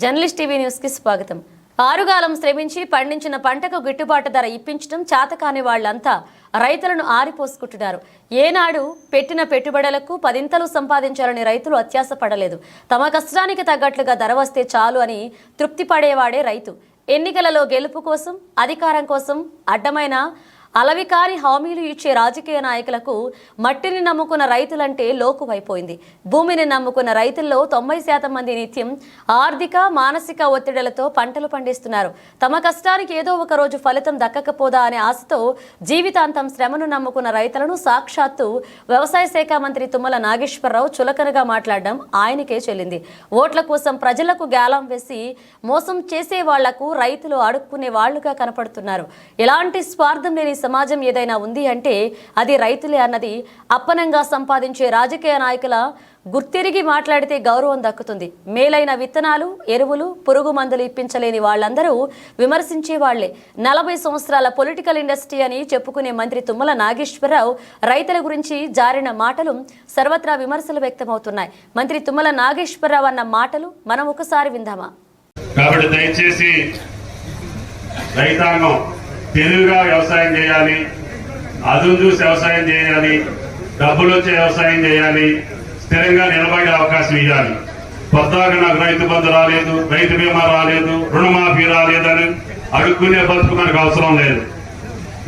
Journalist TV న్యూస్కి స్వాగతం. ఆరుగాలం శ్రమించి పండించిన పంటకు గిట్టుబాటు ధర ఇప్పించడం చాతకాని వాళ్ళంతా రైతులను ఆరిపోసుకుంటున్నారు. ఏనాడు పెట్టిన పెట్టుబడులకు పదింతలు సంపాదించాలని రైతులు అత్యాస పడలేదు తమ కష్టానికి తగ్గట్లుగా ధర వస్తే చాలు అని తృప్తి పడేవాడే రైతు. ఎన్నికలలో గెలుపు కోసం అధికారం కోసం అడ్డమైన అలవికారి హామీలు ఇచ్చే రాజకీయ నాయకులకు మట్టిని నమ్ముకున్న రైతులంటే లోకువైపోయింది. భూమిని నమ్ముకున్న రైతుల్లో తొంభై శాతం మంది నిత్యం ఆర్థిక మానసిక ఒత్తిడులతో పంటలు పండిస్తున్నారు. తమ కష్టానికి ఏదో ఒక రోజు ఫలితం దక్కకపోదా అనే ఆశతో జీవితాంతం శ్రమను నమ్ముకున్న రైతులను సాక్షాత్తు వ్యవసాయ శాఖ మంత్రి తుమ్మల నాగేశ్వరరావు చులకనగా మాట్లాడడం ఆయనకే చెల్లింది. ఓట్ల కోసం ప్రజలకు గాలం వేసి మోసం చేసే వాళ్ళకు రైతులు అడుక్కునే వాళ్ళుగా కనపడుతున్నారు. ఎలాంటి స్వార్థం లేని సమాజం ఏదైనా ఉంది అంటే అది రైతులే అన్నది అప్పనంగా సంపాదించే రాజకీయ నాయకుల గుర్తిరిగి మాట్లాడితే గౌరవం దక్కుతుంది. మేలైన విత్తనాలు ఎరువులు పురుగు మందులు ఇప్పించలేని వాళ్ళందరూ విమర్శించే వాళ్ళే నలభై సంవత్సరాల పొలిటికల్ ఇండస్ట్రీ అని చెప్పుకునే మంత్రి తుమ్మల నాగేశ్వరరావు రైతుల గురించి జారిన మాటలు సర్వత్రా విమర్శలు వ్యక్తమవుతున్నాయి. మంత్రి తుమ్మల నాగేశ్వరరావు అన్న మాటలు మనం ఒకసారి విందామా? కాబట్టి దయచేసి రైతాంగం తెలివిగా వ్యవసాయం చేయాలి అదును చూసి వ్యవసాయం చేయాలి డబ్బులు వచ్చే వ్యవసాయం చేయాలి స్థిరంగా నిలబడే అవకాశం ఇవ్వాలి. కొత్తగా నాకు రైతు బంధు రాలేదు రైతు బీమా రాలేదు రుణమాఫీ రాలేదని అడుక్కునే బతుకు మనకు అవసరం లేదు.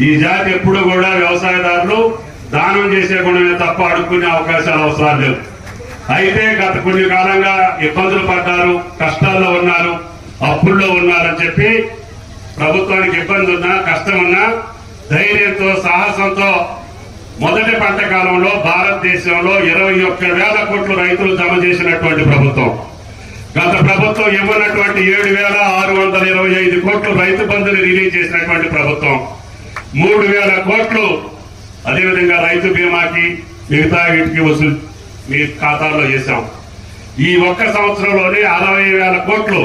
ఈ జాతి ఎప్పుడు కూడా వ్యవసాయదారులు దానం చేసే గుణమే తప్ప అడుక్కునే అవకాశాలు అవసరం లేవు. అయితే గత కొన్ని కాలంగా ఇబ్బందులు పడ్డారు కష్టాల్లో ఉన్నారు అప్పుల్లో ఉన్నారని చెప్పి ప్రభుత్వానికి ఇబ్బంది ఉన్నా కష్టం ఉన్నా ధైర్యంతో సాహసంతో మొదటి పంట కాలంలో భారతదేశంలో ఇరవై ఒక్క వేల కోట్లు రైతులు జమ చేసినటువంటి ప్రభుత్వం. గత ప్రభుత్వం ఇవ్వనటువంటి ఏడు వేల ఆరు వందల ఇరవై ఐదు కోట్లు రైతు బంధుని రిలీజ్ చేసినటువంటి ప్రభుత్వం. మూడు వేల కోట్లు అదేవిధంగా రైతు బీమాకి మిగతా వీటికి వసూలు మీ ఖాతాలో చేశాం. ఈ ఒక్క సంవత్సరంలోనే అరవై వేల కోట్లు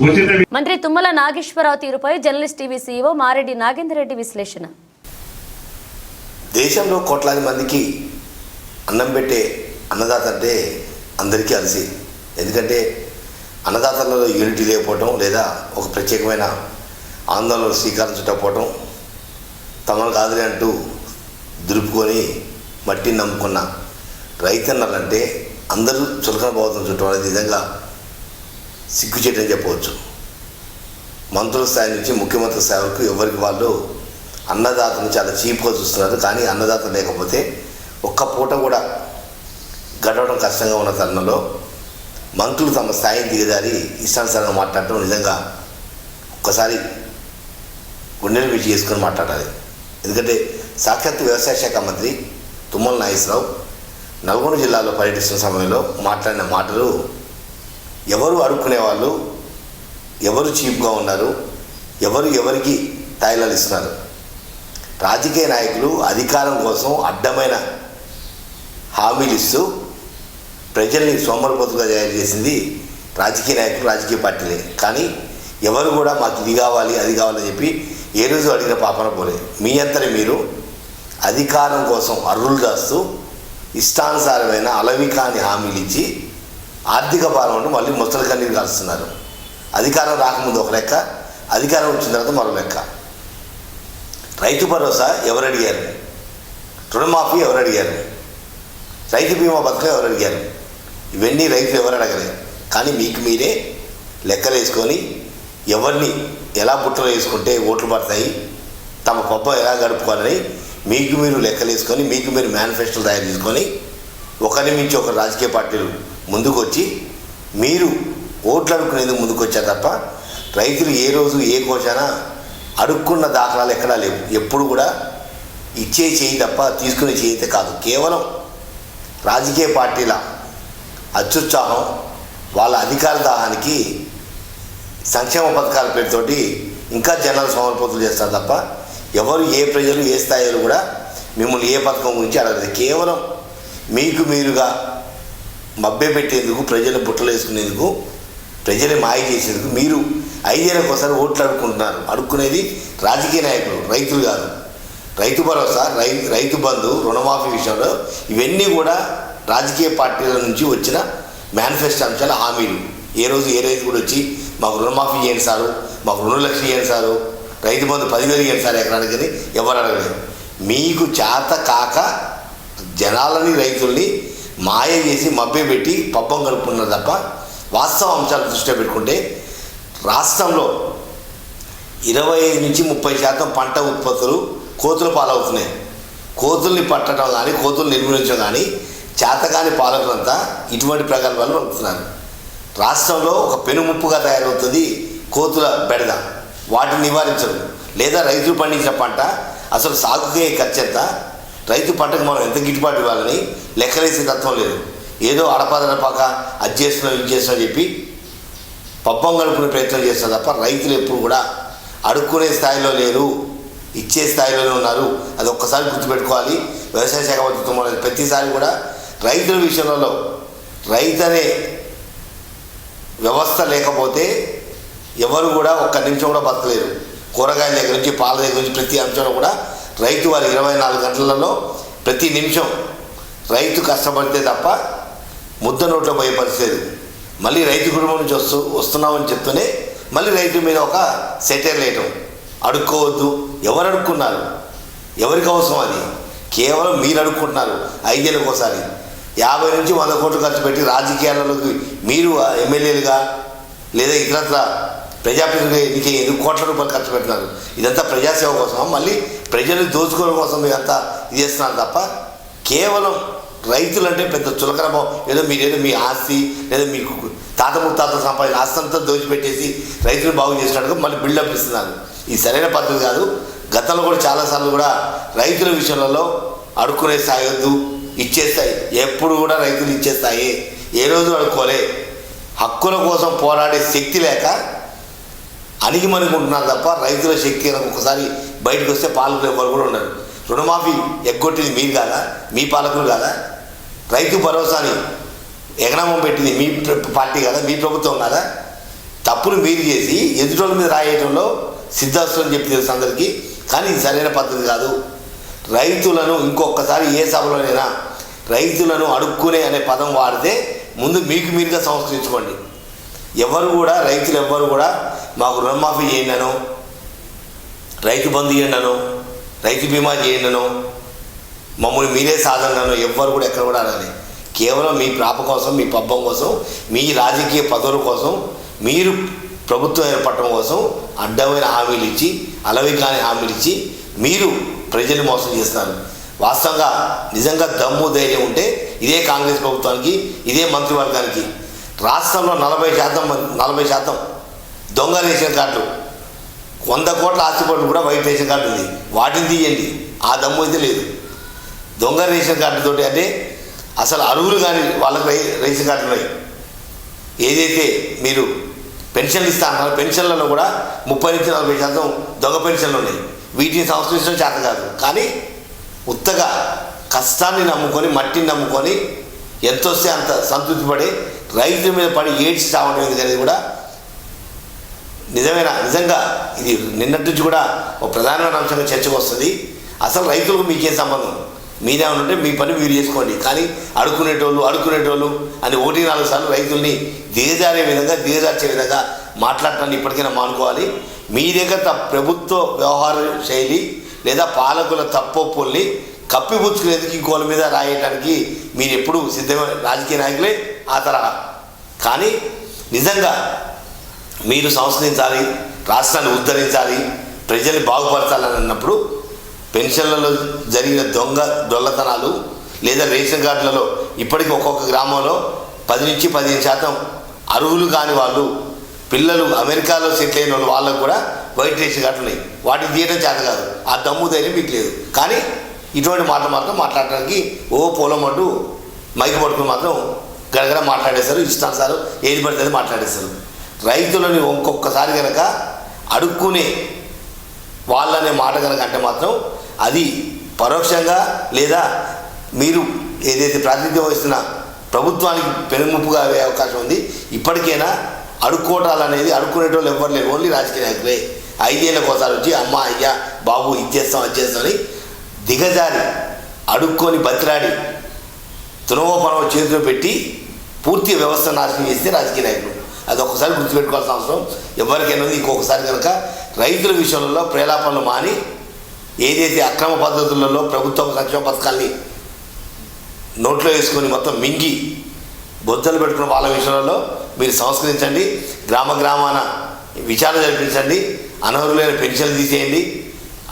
మంత్రి తుమ్మల నాగేశ్వరరావు తీరుపై journalist TV CEO Mareddy Nagender Reddy విశ్లేషణ. దేశంలో కోట్లాది మందికి అన్నం పెట్టే అన్నదాత అంటే అందరికీ అలసి. ఎందుకంటే అన్నదాతలలో యూనిటీ లేకపోవటం లేదా ఒక ప్రత్యేకమైన ఆందోళన స్వీకరించకపోవటం తమను కాదులే అంటూ దులుపుకొని మట్టిని నమ్ముకున్న రైతన్నలంటే అందరూ చులకన పోతున్న చుట్టూ అనేది విధంగా సిగ్గుచేటని చెప్పవచ్చు మంత్రుల స్థాయి నుంచి ముఖ్యమంత్రి స్థాయి వరకు ఎవరికి వాళ్ళు అన్నదాతను చాలా చీప్గా చూస్తున్నారు. కానీ అన్నదాత లేకపోతే ఒక్క పూట కూడా గడవడం కష్టంగా ఉన్న తరుణంలో మంత్రులు తమ స్థాయిని దిగజారి ఇష్టానుసారంగా మాట్లాడటం నిజంగా ఒక్కసారి గుండెలు విడిచి చేసుకొని మాట్లాడాలి. ఎందుకంటే సాక్షాత్ వ్యవసాయ శాఖ మంత్రి తుమ్మల నాగేశ్వరరావు నల్గొండ జిల్లాలో పర్యటిస్తున్న సమయంలో మాట్లాడిన మాటలు ఎవరు అడుక్కునే వాళ్ళు ఎవరు చీప్గా ఉన్నారు? ఎవరు ఎవరికి తాయిలాలు ఇస్తున్నారు? రాజకీయ నాయకులు అధికారం కోసం అడ్డమైన హామీలు ఇస్తూ ప్రజల్ని సోమరపోతుగా తయారు చేసింది రాజకీయ నాయకులు రాజకీయ పార్టీలే. కానీ ఎవరు కూడా మాకు ఇది కావాలి అది కావాలని చెప్పి ఏ రోజు అడిగిన పాపన పోలే. మీ అంతని మీరు అధికారం కోసం అర్రులు దాస్తూ ఇష్టానుసారమైన అలవి కాని హామీలు ఇచ్చి ఆర్థిక భారం మళ్ళీ ముసలి కన్నీరు కలుస్తున్నారు. అధికారం రాకముందు ఒక లెక్క అధికారం వచ్చిన తర్వాత మరో లెక్క. రైతు భరోసా ఎవరు అడిగారు రుణమాఫీ ఎవరు అడిగారు రైతు బీమా పథకం ఎవరు అడిగారు ఇవన్నీ రైతులు ఎవరు అడగలేదు కానీ మీకు మీరే లెక్కలు వేసుకొని ఎవరిని ఎలా బుట్టలు వేసుకుంటే ఓట్లు పడతాయి తమ పబ్బ ఎలా గడుపుకోవాలని మీకు మీరు లెక్కలు వేసుకొని మీకు మీరు మేనిఫెస్టోలు తయారు చేసుకొని ఒకరి మించి ఒక రాజకీయ పార్టీలు ముందుకొచ్చి మీరు ఓట్లు అడుక్కునేందుకు ముందుకొచ్చారు తప్ప రైతులు ఏ రోజు ఏ కోశానా అడుక్కున్న దాఖలాలు ఎక్కడా లేవు. ఎప్పుడు కూడా ఇచ్చే చేయి తప్ప తీసుకునే చేయి అయితే కాదు. కేవలం రాజకీయ పార్టీల అత్యుత్సాహం వాళ్ళ అధికార దాహానికి సంక్షేమ పథకాల పేరుతోటి ఇంకా జనాలు సమర్పతులు చేస్తారు తప్ప ఎవరు ఏ ప్రజలు ఏ స్థాయిలో కూడా మిమ్మల్ని ఏ పథకం గురించి అడగలేదు. కేవలం మీకు మీరుగా మభ్యపెట్టేందుకు ప్రజలు బుట్టలు వేసుకునేందుకు ప్రజలు మాయ చేసేందుకు మీరు ఐదేళ్ళకి ఒకసారి ఓట్లు అడుక్కుంటున్నారు. అడుక్కునేది రాజకీయ నాయకులు రైతులు కాదు. రైతు భరోసా రై రైతు బంధు రుణమాఫీ విషయంలో ఇవన్నీ కూడా రాజకీయ పార్టీల నుంచి వచ్చిన మేనిఫెస్టో అంశాల హామీలు. ఏ రోజు ఏ రైతు కూడా వచ్చి మాకు రుణమాఫీ చేయండి సారు మాకు రుణలక్ష్మి లక్షలు చేయండి సారు రైతు బంధు పదివేలు ఇవ్వండి సార్ ఎకరానికి అని ఎవరు అడగలేదు. మీకు చేత కాక జనాలని రైతుల్ని మాయ చేసి మభ్య పెట్టి పబ్బం కలుపుకున్నారు తప్ప వాస్తవ అంశాలు దృష్టిలో పెట్టుకుంటే రాష్ట్రంలో ఇరవై ఐదు నుంచి ముప్పై శాతం పంట ఉత్పత్తులు కోతులు పాలవుతున్నాయి. కోతుల్ని పట్టడం కానీ కోతులు నిర్మూలించడం కానీ చేతకాని పాలకులంతా ఇటువంటి ప్రగల్భాలు పలుకుతున్నారు రాష్ట్రంలో ఒక పెనుముప్పుగా తయారవుతుంది కోతుల బెడద. వాటిని నివారించడం. లేదా రైతులు పండించిన పంట అసలు సాగుకే ఖర్చు ఎంత? రైతు పంటకు మనం ఎంత గిట్టుబాటు ఇవ్వాలని లెక్కలేసే తత్వం లేదు. ఏదో అడపాదడపాక అది చేస్తున్నాం ఇది చేస్తున్నాం చెప్పి పబ్బం గడుపునే ప్రయత్నం చేస్తారు తప్ప రైతులు ఎప్పుడు కూడా అడుక్కునే స్థాయిలో లేరు ఇచ్చే స్థాయిలోనే ఉన్నారు. అది ఒక్కసారి గుర్తుపెట్టుకోవాలి. వ్యవసాయ శాఖ మంత్రిత్వం వాళ్ళది ప్రతిసారి కూడా రైతుల విషయంలో రైతు అనే వ్యవస్థ లేకపోతే ఎవరు కూడా ఒక్క నిమిషం కూడా బతకలేరు. కూరగాయల దగ్గర నుంచి పాల దగ్గర నుంచి ప్రతి అంశంలో కూడా రైతు వారి ఇరవై నాలుగు గంటలలో ప్రతి నిమిషం రైతు కష్టపడితే తప్ప ముద్ద నోట్లో పోయే పరిస్థితి మళ్ళీ రైతు కుటుంబం నుంచి వస్తూ వస్తున్నామని చెప్తూనే మళ్ళీ రైతు మీద ఒక సెటైర్ వేయటం. అడుక్కోవద్దు. ఎవరు అడుక్కున్నారు? ఎవరికి అవసరం అది? కేవలం మీరు అడుక్కుంటున్నారు. ఐదేళ్ళకి ఒకసారి. యాభై నుంచి వంద కోట్లు ఖర్చు పెట్టి రాజకీయాలలోకి మీరు ఎమ్మెల్యేలుగా లేదా ఇతరత్ర ప్రజాప్రతినిధులుగా ఎన్నిక ఎందుకు కోట్ల రూపాయలు ఖర్చు పెట్టినారు? ఇదంతా ప్రజాసేవ కోసం మళ్ళీ ప్రజలు దోచుకోవడం కోసం ఇదంతా ఇది చేస్తున్నారు తప్ప కేవలం రైతులంటే పెద్ద చులకనమో ఏదో మీరేదో మీ ఆస్తి లేదా మీకు తాత ముత్తాత సంపాదించిన ఆస్తి అంతా దోచిపెట్టేసి రైతులు బాగు చేసినట్టుగా మళ్ళీ బిల్డప్ ఇస్తున్నారు. ఇది సరైన పద్ధతి కాదు. గతంలో కూడా చాలాసార్లు కూడా రైతుల విషయంలో అడుక్కునే స్థాయి వద్దు ఇచ్చేస్తాయి ఎప్పుడు కూడా రైతులు ఇచ్చేస్తాయి ఏ రోజు అడుక్కోలే హక్కుల కోసం పోరాడే శక్తి లేక అణిగిమణుకుంటున్నారు తప్ప రైతుల శక్తి ఒకసారి బయటకు వస్తే పాలకులు ఎవరు కూడా ఉండరు. రుణమాఫీ ఎగ్గొట్టింది మీరు కాదా? మీ పాలకులు కాదా? రైతు భరోసాని ఎగనామం పెట్టింది మీ పార్టీ కదా? మీ ప్రభుత్వం కాదా? తప్పులు మీరు చేసి ఎదుటోళ్ళ మీద రాయటంలో సిద్ధాస్తులు అని చెప్పి తెలుసు అందరికీ. కానీ ఇది సరైన పద్ధతి కాదు. రైతులను ఇంకొకసారి ఏ సభలోనైనా రైతులను అడుక్కునే అనే పదం వాడితే ముందు మీకు మీరుగా సంస్కరించుకోండి. ఎవరు కూడా రైతులు ఎవ్వరు కూడా మాకు రుణమాఫీ చేయండినో రైతు బంధు చేయండినో రైతు బీమా చేయండినో మమ్మల్ని మీరే సాధనను ఎవ్వరు కూడా ఎక్కడ కూడా అడగలేదు కేవలం మీ ప్రాప కోసం మీ పబ్బం కోసం మీ రాజకీయ పదవుల కోసం మీరు ప్రభుత్వం ఏర్పడటం కోసం అడ్డమైన హామీలు ఇచ్చి అలవి కాని హామీలు ఇచ్చి మీరు ప్రజలు మోసం చేస్తున్నారు. వాస్తవంగా నిజంగా దమ్ము ధైర్యం ఉంటే ఇదే కాంగ్రెస్ ప్రభుత్వానికి ఇదే మంత్రివర్గానికి రాష్ట్రంలో నలభై శాతం నలభై శాతం దొంగ రేషన్ కార్డులు వంద కోట్ల ఆస్తిపట్లు కూడా వైట్ రేషన్ కార్డు ఉంది. వాటిని తీయండి. ఆ దమ్ము అయితే లేదు. దొంగ రేషన్ కార్డుతోటి అంటే అసలు అరువులు కానీ వాళ్ళకి రై- రేషన్ కార్డులు ఉన్నాయి. ఏదైతే మీరు పెన్షన్లు ఇస్తా అన్నారు పెన్షన్లలో కూడా ముప్పై నుంచి నలభై శాతం దొంగ పెన్షన్లు ఉన్నాయి. వీటిని సంస్కరించడం చేత కాదు. కానీ ఉత్తగా కష్టాన్ని నమ్ముకొని మట్టిని నమ్ముకొని ఎంత వస్తే అంత సంతృప్తి పడి రైతుల మీద పడి ఏడ్చి చావడం అనేది కూడా నిజమైన? నిజంగా ఇది నిన్నటి నుంచి కూడా ఒక ప్రధానమైన అంశంగా చర్చకు వస్తుంది. అసలు రైతులకు మీకేం సంబంధం? మీదే ఉంటే మీ పని మీరు చేసుకోండి. కానీ అడుక్కునేటోళ్ళు అడుక్కునేటోళ్ళు అని ఒకటి నాలుగు సార్లు రైతుల్ని దిగజారే విధంగా దిగజార్చే విధంగా మాట్లాడటాన్ని ఇప్పటికైనా మానుకోవాలి. మీ దగ్గర ప్రభుత్వ వ్యవహార శైలి లేదా పాలకుల తప్పొప్పుల్ని కప్పిపుచ్చుకునేందుకు ఇంకోళ్ళ మీద రాయటానికి మీరు ఎప్పుడు సిద్ధమైన రాజకీయ నాయకులే ఆ తరహా కానీ నిజంగా మీరు సంస్కరించాలి రాష్ట్రాన్ని ఉద్ధరించాలి ప్రజల్ని బాగుపరచాలని అన్నప్పుడు పెన్షన్లలో జరిగిన దొంగ దొల్లతనాలు లేదా రేషన్ కార్డులలో ఇప్పటికీ ఒక్కొక్క గ్రామంలో పది నుంచి పదిహేను శాతం అర్హులు కాని వాళ్ళు పిల్లలు అమెరికాలో సెటిల్ అయిన వాళ్ళు వాళ్ళకు కూడా వైట్ రేషన్ కార్డులు ఉన్నాయి. వాటిని తీయడం చేత కాదు. ఆ దమ్ము ధైర్యం మీకు లేదు. కానీ ఇటువంటి మాటలు మాత్రం మాట్లాడటానికి ఓ పొలమంటూ మైక్ పట్టుకుని మాత్రం గడగడ మాట్లాడేస్తారు ఇష్టానుసారం ఏది పడితే మాట్లాడేశారు. మాట్లాడేస్తారు రైతులని ఇంకొకసారి కనుక అడుక్కునే వాళ్ళనే మాట కనుక అంటే మాత్రం అది పరోక్షంగా లేదా మీరు ఏదైతే ప్రాతినిధ్యం వహిస్తున్న ప్రభుత్వానికి పెనుముప్పుగా అయ్యే అవకాశం ఉంది ఇప్పటికైనా అడుక్కోవటాలు అనేది అడుక్కునేటోళ్ళు ఎవరు లేరు ఓన్లీ రాజకీయ నాయకులే. ఐదేళ్ళకి ఒకసారి వచ్చి అమ్మ అయ్యా బాబు ఇచ్చేస్తాం అది చేస్తామని దిగజారి అడుక్కొని బతిరాడి తునవోపనం చేతిలో పెట్టి పూర్తి వ్యవస్థ నాశనం చేస్తే రాజకీయ నాయకులు. అది ఒకసారి గుర్తుపెట్టుకోవాల్సిన అవసరం. ఎవరికైనా ఉంది ఇంకొకసారి కనుక రైతుల విషయంలో ప్రేలాపనలు మాని ఏదైతే అక్రమ పద్ధతులలో ప్రభుత్వ సంక్షేమ పథకాల్ని నోట్లో వేసుకొని మొత్తం మింగి బొద్దలు పెట్టుకున్న వాళ్ళ విషయంలో మీరు సంస్కరించండి. గ్రామ గ్రామాన విచారణ జరిపించండి. అనర్హులైన పెన్షన్లు తీసేయండి.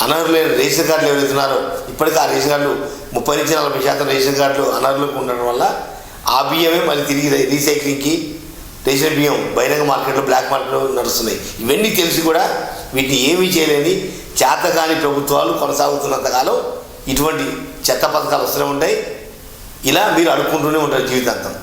అనర్హులైన రేషన్ కార్డులు ఎవరైతున్నారో ఇప్పటికీ ఆ రేషన్ కార్డులు ముప్పై నుంచి నలభై శాతం రేషన్ కార్డులు అనర్హులకు ఉండడం వల్ల ఆ బియ్యమే మళ్ళీ తిరిగి రీసైక్లింగ్కి రేషన్ బియ్యం బహిరంగ మార్కెట్లో బ్లాక్ మార్కెట్లో నడుస్తున్నాయి. ఇవన్నీ తెలిసి కూడా వీటిని ఏమీ చేయలేని చేతగాని ప్రభుత్వాలు కొనసాగుతున్నంతకాలం ఇటువంటి చెత్త పథకాలు వస్తూనే ఉంటాయి. ఇలా మీరు అడుక్కుంటూనే ఉంటారు జీవితాంతం.